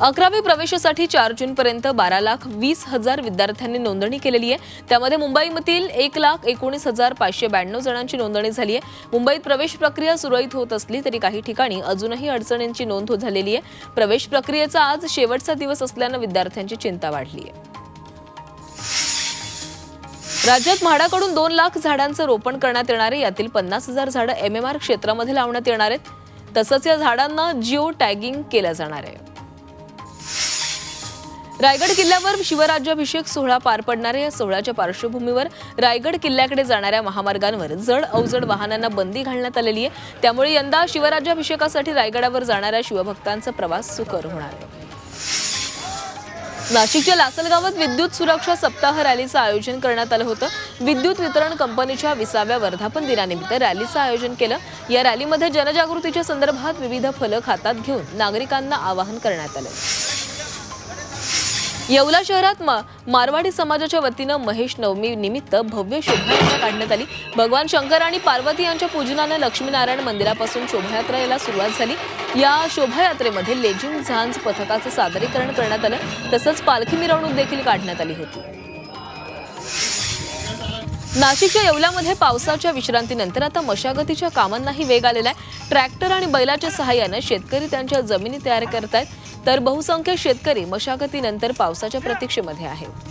अकरावी प्रवेशासाठी चार जूनपर्यंत बारा लाख वीस हजार विद्यार्थ्यांनी नोंदणी केलेली आहे. त्यामध्ये मुंबईमधील एक लाख एकोणीस हजार पाचशे ब्याण्णव जणांची नोंदणी झाली आहे. मुंबईत प्रवेश प्रक्रिया सुरळीत होत असली तरी काही ठिकाणी अजूनही अडचणींची नोंद हो झालेली आहे. प्रवेश प्रक्रियेचा आज शेवटचा दिवस असल्यानं विद्यार्थ्यांची चिंता वाढली आहे. राज्यात म्हाडाकडून दोन लाख झाडांचं रोपण करण्यात येणार आहे. यातील पन्नास हजार झाडं एम एम आर क्षेत्रामध्ये लावण्यात येणार आहेत. तसंच या झाडांना जिओ टॅगिंग केलं जाणार आहे. रायगड किल्ल्यावर शिवराज्याभिषेक सोहळा पार पडणाऱ्या या सोहळ्याच्या पार्श्वभूमीवर रायगड किल्ल्याकडे जाणाऱ्या महामार्गांवर जड अवजड वाहनांना बंदी घालण्यात आलेली आहे. त्यामुळे यंदा शिवराज्याभिषेकासाठी रायगडावर जाणाऱ्या शिवभक्तांचा प्रवास सुकर होणार आहे. नाशिकच्या लासलगावात विद्युत सुरक्षा सप्ताह रॅलीचं आयोजन करण्यात आलं होतं. विद्युत वितरण कंपनीच्या विसाव्या वर्धापन दिनानिमित्त रॅलीचं आयोजन केलं. या रॅलीमध्ये जनजागृतीच्या संदर्भात विविध फलक हातात घेऊन नागरिकांना आवाहन करण्यात आलं. येवला शहरात मा- मारवाडी समाजाच्या वतीनं महेश नवमी निमित्त भव्य शोभायात्रा काढण्यात आली. भगवान शंकर आणि पार्वती यांच्या पूजनानं लक्ष्मीनारायण मंदिरापासून शोभायात्रेला सुरुवात झाली. या शोभायात्रेमध्ये लेझिम झांज पथकाचं सादरीकरण करण्यात आलं. तसंच पालखी मिरवणूक देखील काढण्यात आली होती. नाशिकच्या येवल्यामध्ये पावसाच्या विश्रांतीनंतर आता मशागतीच्या कामांनाही वेग आलेला आहे. ट्रॅक्टर आणि बैलाच्या सहाय्यानं शेतकरी त्यांच्या जमिनी तयार करत आहेत तर बहुसंख्य शेतकरी मशागतीनंतर पावसाच्या प्रतीक्षेमध्ये आहेत.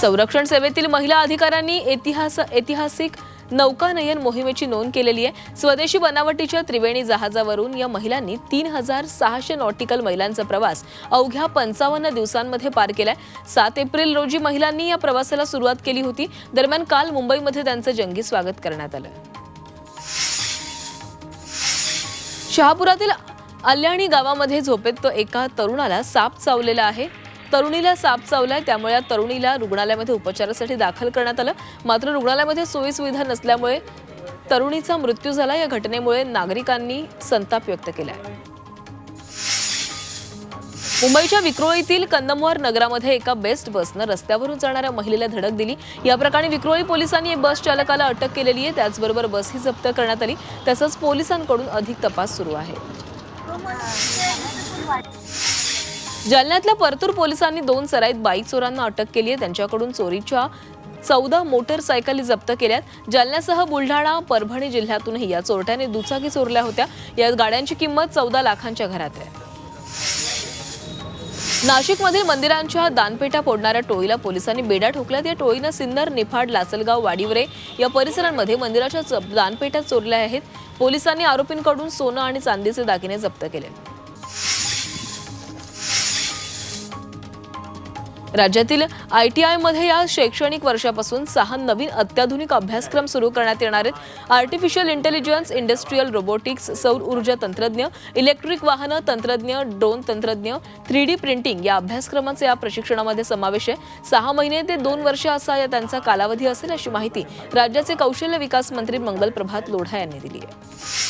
संरक्षण सेवेतील महिला अधिकाऱ्यांनी ऐतिहास ऐतिहासिक नौकानयन मोहिमेची नोंद केलेली आहे. स्वदेशी बनावटीच्या त्रिवेणी जहाजावरून या महिलांनी तीन हजार सहाशे नॉटिकल मैलांचा प्रवास अवघ्या पंचावन्न दिवसांमध्ये पार केलाय. सात एप्रिल रोजी महिलांनी या प्रवासाला सुरुवात केली होती. दरम्यान काल मुंबईमध्ये त्यांचं जंगी स्वागत करण्यात आलं. शहापुरातील अल्याणी गावामध्ये झोपेत तो एका तरुणाला साप चावलेला आहे. तरुणीला साप चावलाय त्यामुळे या तरुणीला रुग्णालयामध्ये उपचारासाठी दाखल करण्यात आलं. मात्र रुग्णालयामध्ये सोयीसुविधा नसल्यामुळे तरुणीचा मृत्यू झाला. या घटनेमुळे नागरिकांनी संताप व्यक्त केला आहे मुंबईच्या विक्रोळीतील कंदमवार नगरामध्ये एका बेस्ट बसनं रस्त्यावरून जाणाऱ्या महिलेला धडक दिली. या प्रकरणी विक्रोळी पोलिसांनी बस चालकाला अटक केलेली आहे. त्याचबरोबर बसही जप्त करण्यात आली. तसंच पोलिसांकडून अधिक तपास सुरू आहे. जालन्यातल्या परतूर पोलिसांनी दोन सराईत बाईक चोरांना अटक केली आहे. त्यांच्याकडून चोरीच्या चौदा मोटरसायकली जप्त केल्यात. जालन्यासह बुलढाणा परभणी जिल्ह्यातूनही या चोरट्याने दुचाकी चोरल्या होत्या. या गाड्यांची किंमत चौदा लाखांच्या घरात आहे. नाशिकमधील मंदिरांच्या दानपेटा फोडणाऱ्या टोळीला पोलिसांनी बेडा ठोकल्यात. या टोळीनं सिन्नर निफाड लासलगाव वाडीवरे या परिसरांमध्ये मंदिराच्या च- दानपेट्या चोरल्या आहेत. पोलिसांनी आरोपींकडून सोनं आणि चांदीचे दागिने जप्त केले. राज्यातील आय टी आयमध्ये या शैक्षणिक वर्षापासून सहा नवीन अत्याधुनिक अभ्यासक्रम सुरू करण्यात येणार आहेत. आर्टिफिशियल इंटेलिजन्स इंडस्ट्रीयल रोबोटिक्स सौर ऊर्जा तंत्रज्ञ इलेक्ट्रिक वाहनं तंत्रज्ञ ड्रोन तंत्रज्ञ थ्री डी प्रिंटिंग या अभ्यासक्रमाचा या प्रशिक्षणामध्ये समावेश आहे. सहा महिने ते दोन वर्ष असा या त्यांचा कालावधी असेल अशी माहिती राज्याचे कौशल्य विकास मंत्री मंगल प्रभात लोढा यांनी दिली आहे.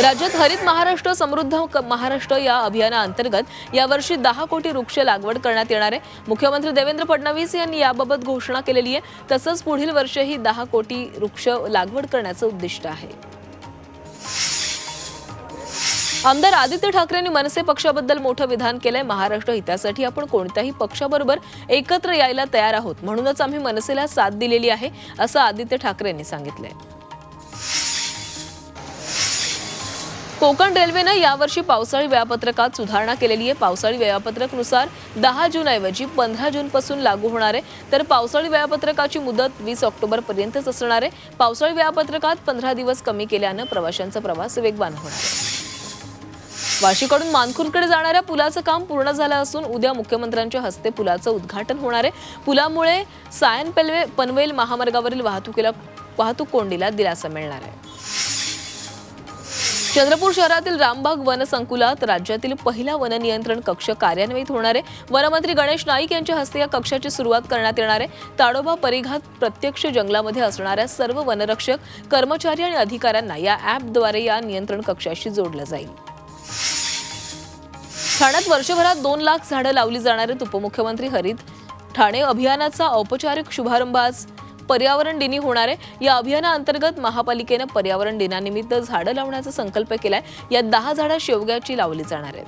राज्यात हरित महाराष्ट्र समृद्ध महाराष्ट्र या अभियानाअंतर्गत यावर्षी दहा कोटी वृक्ष लागवड करण्यात येणार आहे. मुख्यमंत्री देवेंद्र फडणवीस यांनी याबाबत घोषणा केलेली आहे. तसंच पुढील वर्षही दहा कोटी वृक्ष लागवड करण्याचं उद्दिष्ट आहे. आमदार आदित्य ठाकरेंनी मनसे पक्षाबद्दल मोठं विधान केलंय. महाराष्ट्र हितासाठी आपण कोणत्याही पक्षाबरोबर एकत्र यायला तयार आहोत. म्हणूनच आम्ही मनसेला साथ दिलेली आहे असं आदित्य ठाकरेंनी सांगितलंय. कोकण रेल्वेनं यावर्षी पावसाळी वेळापत्रकात सुधारणा केलेली आहे. पावसाळी वेळापत्रकनुसार दहा जून ऐवजी पंधरा जून पासून लागू होणार आहे. तर पावसाळी वेळापत्रकाची मुदत वीस ऑक्टोबरपर्यंतच असणार आहे. पावसाळी वेळापत्रकात पंधरा दिवस कमी केल्यानं प्रवाशांचा प्रवास वेगवान होणार आहे. वाशीकडून मानखुरकडे जाणाऱ्या पुलाचं काम पूर्ण झालं असून उद्या मुख्यमंत्र्यांच्या हस्ते पुलाचं उद्घाटन होणार आहे. पुलामुळे सायन पेल्वे पनवेल महामार्गावरील वाहतुकीला वाहतूक कोंडीला दिलासा मिळणार आहे. चंद्रपूर शहरातील रामबाग वनसंकुलात राज्यातील पहिला वन नियंत्रण कक्ष कार्यान्वित होणार आहे. वनमंत्री गणेश नाईक यांच्या हस्ते या कक्षाची सुरुवात करण्यात येणार आहे. ताडोबा परिघात प्रत्यक्ष जंगलामध्ये असणाऱ्या सर्व वनरक्षक कर्मचारी आणि अधिकाऱ्यांना या ॲपद्वारे या नियंत्रण कक्षाशी जोडलं जाईल. ठाण्यात वर्षभरात दोन लाख झाडं लावली जाणार आहेत उपमुख्यमंत्री हरित. ठाणे अभियानाचा औपचारिक शुभारंभ आज. पर्यावरण दिनी होणार आहे. या अभियानाअंतर्गत महापालिकेनं पर्यावरण दिनानिमित्त झाडं लावण्याचा संकल्प केलाय. यात दहा झाडं शेवग्याची लावली जाणार आहेत.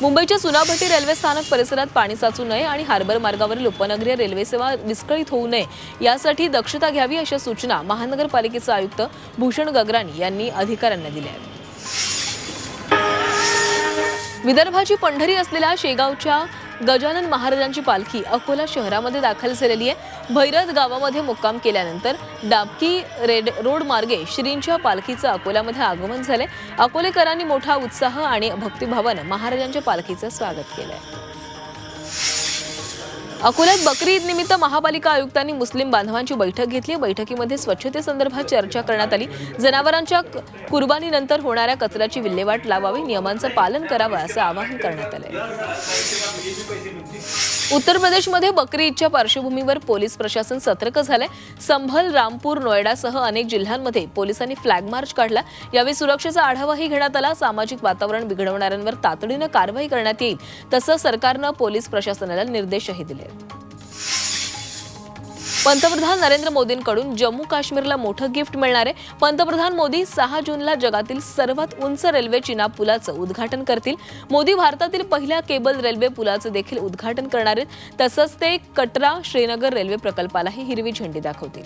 मुंबईच्या सुनाभट्टी रेल्वे स्थानक परिसरात पाणी साचू नये आणि हार्बर मार्गावरील उपनगरीय रेल्वे सेवा विस्कळीत होऊ नये यासाठी दक्षता घ्यावी अशा सूचना महानगरपालिकेचे आयुक्त भूषण गगराणी यांनी अधिकाऱ्यांना दिल्या आहेत. विदर्भाची पंढरी असलेल्या शेगावच्या गजानन महाराजांची पालखी अकोला शहरामध्ये दाखल झालेली आहे. भैरद गावामध्ये मुक्काम केल्यानंतर डाबकी रेड रोड मार्गे श्रींच्या पालखीचं अकोल्यामध्ये आगमन झाले अकोलेकरांनी मोठा उत्साह आणि भक्तिभावानं महाराजांच्या पालखीचं स्वागत केलंय. अकोल्यात बकरी ईद निमित्त महापालिका आयुक्तांनी मुस्लिम बांधवांची बैठक घेतली. बैठकीमध्ये स्वच्छतेसंदर्भात चर्चा करण्यात आली. जनावरांच्या कुर्बानीनंतर होणाऱ्या कचऱ्याची विल्हेवाट लावावी नियमांचं पालन करावं असं आवाहन करण्यात आलंय. उत्तर प्रदेशमध्ये बकरी ईदच्या पार्श्वभूमीवर पोलीस प्रशासन सतर्क झालंय. संभल रामपूर नोएडासह अनेक जिल्ह्यांमध्ये पोलिसांनी फ्लॅग मार्च काढला. यावेळी सुरक्षेचा आढावाही घेण्यात आला. सामाजिक वातावरण बिघडवणाऱ्यांवर तातडीनं कारवाई करण्यात येईल. तसं सरकारनं पोलीस प्रशासनाला निर्देशही दिले. पंतप्रधान नरेंद्र मोदींकडून जम्मू काश्मीरला मोठं गिफ्ट मिळणार आहे. पंतप्रधान मोदी सहा जूनला जगातील सर्वात उंच रेल्वे चिना पुलाचं उद्घाटन करतील. मोदी भारतातील पहिल्या केबल रेल्वे पुलाचं देखील उद्घाटन करणार आहेत. तसंच ते कटरा श्रीनगर रेल्वे प्रकल्पालाही हिरवी झेंडी दाखवतील.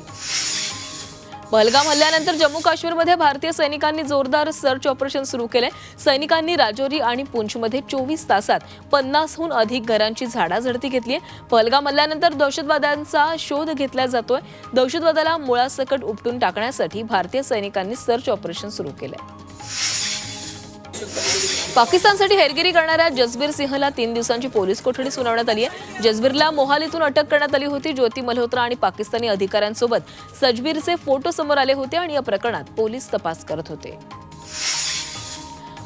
पहलगाम हल्ल्यानंतर जम्मू काश्मीरमध्ये भारतीय सैनिकांनी जोरदार सर्च ऑपरेशन सुरू केले. सैनिकांनी राजौरी आणि पुंछमध्ये चोवीस तासात पन्नासहून अधिक घरांची झाडाझडती घेतली आहे. पहलगाम हल्ल्यानंतर दहशतवाद्यांचा शोध घेतला जातोय. दहशतवादाला मुळासकट उपटून टाकण्यासाठी भारतीय सैनिकांनी सर्च ऑपरेशन सुरू केलंय. पाकिस्तानसाठी हेरगिरी करणाऱ्या जसबीर सिंहला तीन दिवसांची पोलीस कोठडी सुनावण्यात आली आहे. जसबीरला मोहालीतून अटक करण्यात आली होती. ज्योती मल्होत्रा आणि पाकिस्तानी अधिकाऱ्यांसोबत सजबीरचे फोटो समोर आले होते आणि या प्रकरणात पोलीस तपास करत होते.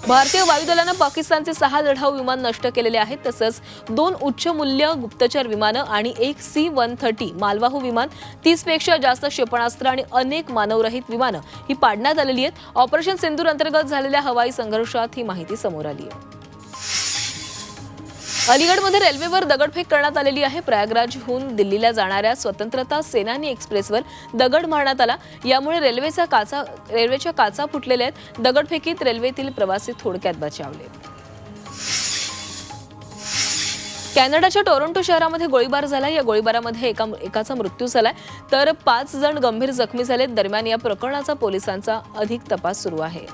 भारतीय वायुदलानं पाकिस्तानचे सहा लढाऊ विमान नष्ट केलेले आहेत तसंच दोन उच्च मूल्य गुप्तचर विमानं आणि एक सी वन थर्टी मालवाहू विमान तीसपेक्षा जास्त क्षेपणास्त्र आणि अनेक मानवरहित विमानं ही पाडण्यात आलेली आहेत. ऑपरेशन सिंदूर अंतर्गत झालेल्या हवाई संघर्षात ही माहिती समोर आली आहे. अलीगडमध्ये रेल्वेवर दगडफेक करण्यात आलेली आहे. प्रयागराजहून दिल्लीला जाणाऱ्या स्वतंत्रता सेनानी एक्सप्रेसवर दगड मारण्यात आला. यामुळे रेल्वेचा काचा रेल्वेच्या काचा फुटलेल्या आहेत. दगडफेकीत रेल्वेतील प्रवासी थोडक्यात बचावले. कॅनडाच्या टोरंटो शहरामध्ये गोळीबार झाला या गोळीबारामध्ये एका एकाचा मृत्यू झालाय. तर पाच जण गंभीर जखमी झालेत. दरम्यान या प्रकरणाचा पोलिसांचा अधिक तपास सुरू आहे.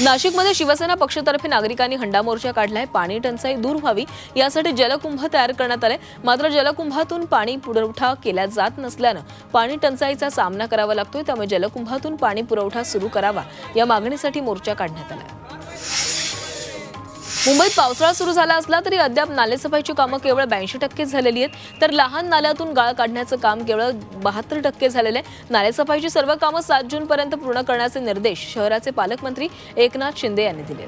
नाशिकमध्ये शिवसेना पक्षातर्फे नागरिकांनी हंडा मोर्चा काढलाय पाणी टंचाई दूर व्हावी यासाठी जलकुंभ तयार करण्यात आले मात्र जलकुंभातून पाणी पुरवठा केला जात नसल्यानं पाणी टंचाईचा सामना करावा लागतोय त्यामुळे जलकुंभातून पाणी पुरवठा सुरू करावा या मागणीसाठी मोर्चा काढण्यात आला मुंबईत पावसाळा सुरू झाला असला तरी अद्याप नालेसफाईची कामं केवळ ब्याऐंशी टक्के झालेली आहेत. तर लहान नाल्यातून गाळ काढण्याचं काम केवळ बहात्तर टक्के झालेलं आहे. नालेसफाईची सर्व कामं सात जूनपर्यंत पूर्ण करण्याचे निर्देश शहराचे पालकमंत्री एकनाथ शिंदे यांनी दिले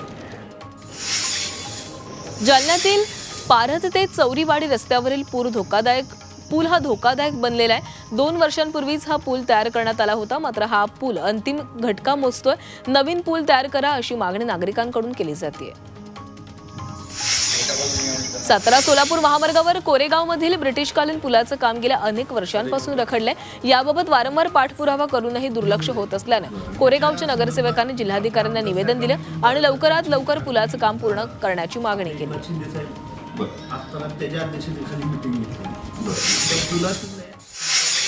जालन्यातील पारध ते चौरीवाडी रस्त्यावरील पूर धोकादायक पूल हा धोकादायक बनलेला आहे. दोन वर्षांपूर्वीच हा पूल तयार करण्यात आला होता मात्र हा पूल अंतिम घटका मोजतोय. नवीन पूल तयार करा अशी मागणी नागरिकांकडून केली जाते सातारा सोलापूर महामार्गावर कोरेगावमधील ब्रिटिशकालीन पुलाचं काम गेल्या अनेक वर्षांपासून रखडलंय. याबाबत वारंवार पाठपुरावा करूनही दुर्लक्ष होत असल्यानं कोरेगावच्या नगरसेवकांनी जिल्हाधिकाऱ्यांना निवेदन दिलं आणि लवकरात लवकर पुलाचं काम पूर्ण करण्याची मागणी केली.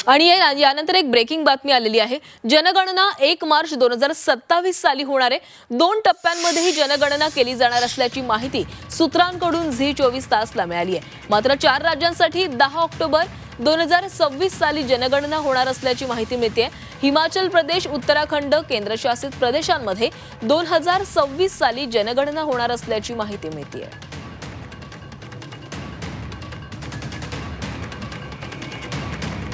आणि यानंतर एक ब्रेकिंग बातमी आलेली आहे. जनगणना एक मार्च दोन हजार सत्तावीस साली होणार आहे. दोन टप्प्यांमध्ये ही जनगणना केली जाणार असल्याची माहिती सूत्रांकडून झी चोवीस तासला मिळाली आहे. मात्र चार राज्यांसाठी दहा ऑक्टोबर दोन हजार सव्वीस साली जनगणना होणार असल्याची माहिती मिळते हिमाचल प्रदेश उत्तराखंड केंद्रशासित प्रदेशांमध्ये दोन हजार सव्वीस साली जनगणना होणार असल्याची माहिती मिळते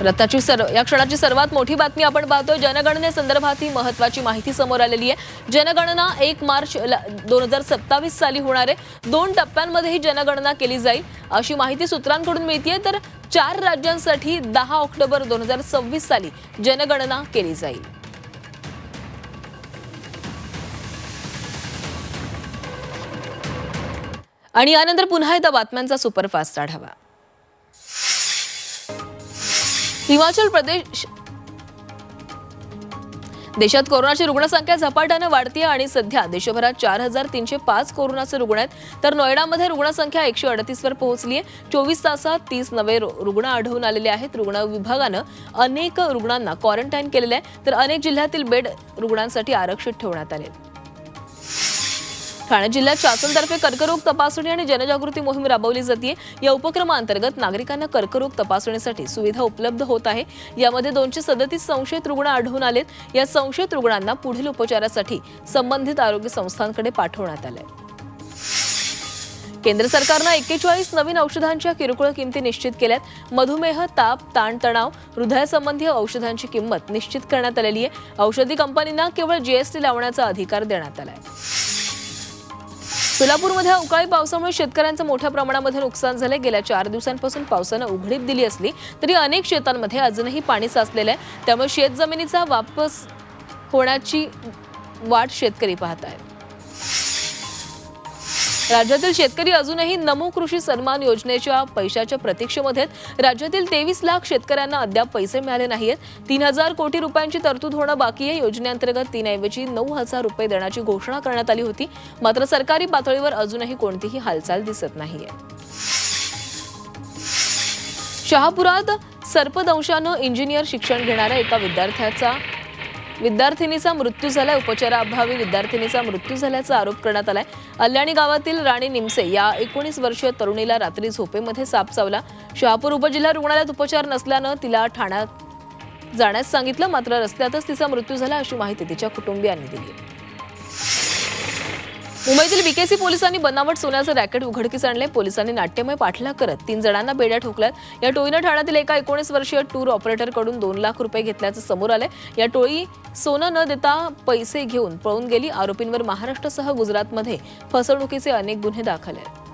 आताची सर्व या क्षणाची सर्वात मोठी बातमी आपण पाहतोय. जनगणनेसंदर्भात ही महत्वाची माहिती समोर आलेली आहे. जनगणना एक मार्च दोन हजार सत्तावीस साली होणार आहे. दोन टप्प्यांमध्ये ही जनगणना केली जाईल. अशी माहिती सूत्रांकडून मिळतीये. तर चार राज्यांसाठी दहा ऑक्टोबर दोन हजार सव्वीस साली जनगणना केली जाईल. आणि यानंतर पुन्हा एकदा बातम्यांचा सुपरफास्ट आढावा. हिमाचल प्रदेश देशात कोरोनाची रुग्णसंख्या झपाट्यानं वाढतीये आणि सध्या देशभरात चार हजार तीनशे पाच कोरोनाचे रुग्ण आहेत. तर नोएडामध्ये रुग्णसंख्या एकशे अडतीसवर पोहोचली आहे चोवीस तासात तीस नवे रु- रुग्ण आढळून आलेले आहेत. रुग्ण विभागानं अनेक रुग्णांना क्वारंटाईन केलेले आहे. तर अनेक जिल्ह्यातील बेड रुग्णांसाठी आरक्षित ठेवण्यात आले ठाणे जिल्ह्यात शासनतर्फे कर्करोग तपासणी आणि जनजागृती मोहीम राबवली जाते या उपक्रमाअंतर्गत नागरिकांना कर्करोग तपासणीसाठी सुविधा उपलब्ध होत आहे. यामध्ये दोनशे सदतीस संशयित रुग्ण आढळून आलेत. या संशयित रुग्णांना पुढील उपचारासाठी संबंधित आरोग्य संस्थांकडे पाठवण्यात आलंय. केंद्र सरकारनं एक्केचाळीस नवीन औषधांच्या किरकोळ किमती निश्चित केल्यात. मधुमेह ताप ताणतणाव हृदयासंबंधी औषधांची किंमत निश्चित करण्यात आलेली आहे. औषधी कंपनींना केवळ जीएसटी लावण्याचा अधिकार देण्यात आला आहे सोलापूरमध्ये अवकाळी पावसामुळे शेतकऱ्यांचं मोठ्या प्रमाणामध्ये नुकसान झालंय. गेल्या चार दिवसांपासून पावसानं उघडीप दिली असली तरी अनेक शेतांमध्ये अजूनही पाणी साचलेलं आहे. त्यामुळे शेतजमिनीचा वापस होण्याची वाट शेतकरी पाहत आहेत राज्यातील शेतकरी अजूनही नमो कृषी सन्मान योजनेच्या पैशाच्या प्रतीक्षेमध्ये राज्यातील तेवीस लाख शेतकऱ्यांना अद्याप पैसे मिळाले नाहीत तीन हजार कोटी रुपयांची तरतूद होणं बाकी आहे. योजनेअंतर्गत तीनऐवजी नऊ हजार रुपये देण्याची घोषणा करण्यात आली होती. मात्र सरकारी पातळीवर अजूनही कोणतीही हालचाल दिसत नाहीये. शहापुरात सर्पदंशानं इंजिनियर शिक्षण घेणाऱ्या एका विद्यार्थ्याचा विद्यार्थिनीचा मृत्यू झालाय. उपचाराअभावी विद्यार्थिनीचा मृत्यू झाल्याचा आरोप करण्यात आलाय. अल्याणी गावातील राणी निमसे या एकोणीस वर्षीय तरुणीला रात्री झोपेमध्ये साप चावला. शहापूर उपजिल्हा रुग्णालयात उपचार नसल्यानं तिला ठाण्यात जाण्यास सांगितलं. मात्र रस्त्यातच तिचा मृत्यू झाला अशी माहिती तिच्या कुटुंबियांनी दिली. मुंबईतील बीकेसी पोलिसांनी बनावट सोन्याचं रॅकेट उघडकीस आणले. पोलिसांनी नाट्यमय पाठलाग करत तीन जणांना बेड्या ठोकल्यात. या टोळीनं ठाण्यातील एका एकोणीस वर्षीय टूर ऑपरेटरकडून दोन लाख रुपये घेतल्याचं समोर आलंय. या टोळी सोनं न देता पैसे घेऊन पळून गेली. आरोपींवर महाराष्ट्रासह गुजरातमध्ये फसवणुकीचे अनेक गुन्हे दाखल आहेत.